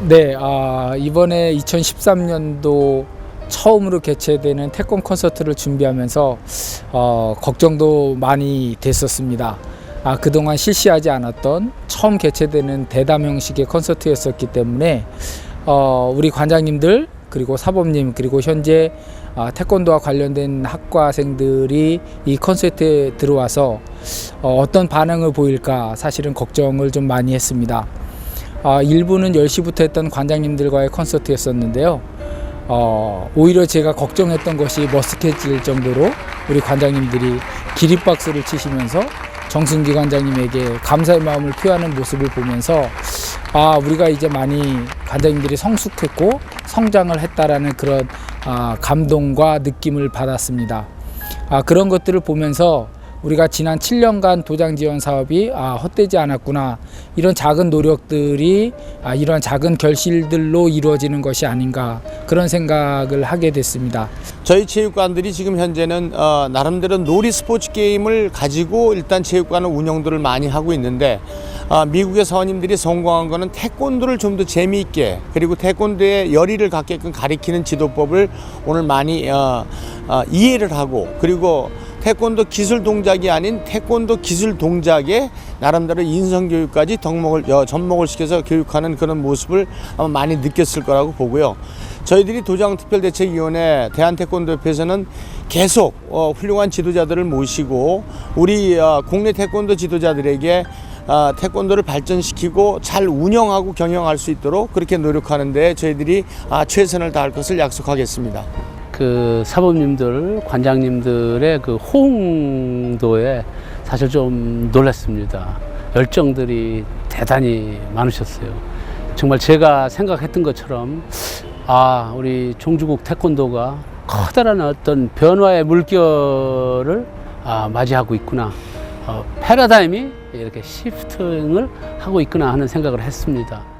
네, 아, 이번에 2013년도 처음으로 개최되는 태권 콘서트를 준비하면서 어, 걱정도 많이 됐었습니다. 아, 그동안 실시하지 않았던 처음 개최되는 대담 형식의 콘서트였었기 때문에 어, 우리 관장님들 그리고 사범님 그리고 현재 아, 태권도와 관련된 학과생들이 이 콘서트에 들어와서 어, 어떤 반응을 보일까 사실은 걱정을 좀 많이 했습니다. 아, 일부는 10시부터 했던 관장님들과의 콘서트였었는데요. 어, 오히려 제가 걱정했던 것이 머쓱해질 정도로 우리 관장님들이 기립박수를 치시면서 정순기 관장님에게 감사의 마음을 표하는 모습을 보면서 아, 우리가 이제 많이 관장님들이 성숙했고 성장을 했다라는 그런 아, 감동과 느낌을 받았습니다. 아, 그런 것들을 보면서 우리가 지난 7년간 도장 지원 사업이 아, 헛되지 않았구나. 이런 작은 노력들이 아, 이런 작은 결실들로 이루어지는 것이 아닌가 그런 생각을 하게 됐습니다. 저희 체육관들이 지금 현재는 어, 나름대로 놀이 스포츠 게임을 가지고 일단 체육관은 운영들을 많이 하고 있는데 어, 미국의 사원님들이 성공한 거는 태권도를 좀 더 재미있게 그리고 태권도의 열의를 갖게끔 가리키는 지도법을 오늘 많이 어, 어, 이해를 하고 그리고 태권도 기술 동작이 아닌 태권도 기술 동작에 나름대로 인성 교육까지 덕목을 어, 접목을 시켜서 교육하는 그런 모습을 아마 많이 느꼈을 거라고 보고요. 저희들이 도장특별대책위원회 대한태권도협회에서는 계속 어, 훌륭한 지도자들을 모시고 우리 어, 국내 태권도 지도자들에게 어, 태권도를 발전시키고 잘 운영하고 경영할 수 있도록 그렇게 노력하는데 저희들이 아, 최선을 다할 것을 약속하겠습니다. 그 사범님들, 관장님들의 그 호응도에 사실 좀 놀랐습니다. 열정들이 대단히 많으셨어요. 정말 제가 생각했던 것처럼 아, 우리 종주국 태권도가 커다란 어떤 변화의 물결을 아, 맞이하고 있구나. 어, 패러다임이 이렇게 시프팅을 하고 있구나 하는 생각을 했습니다.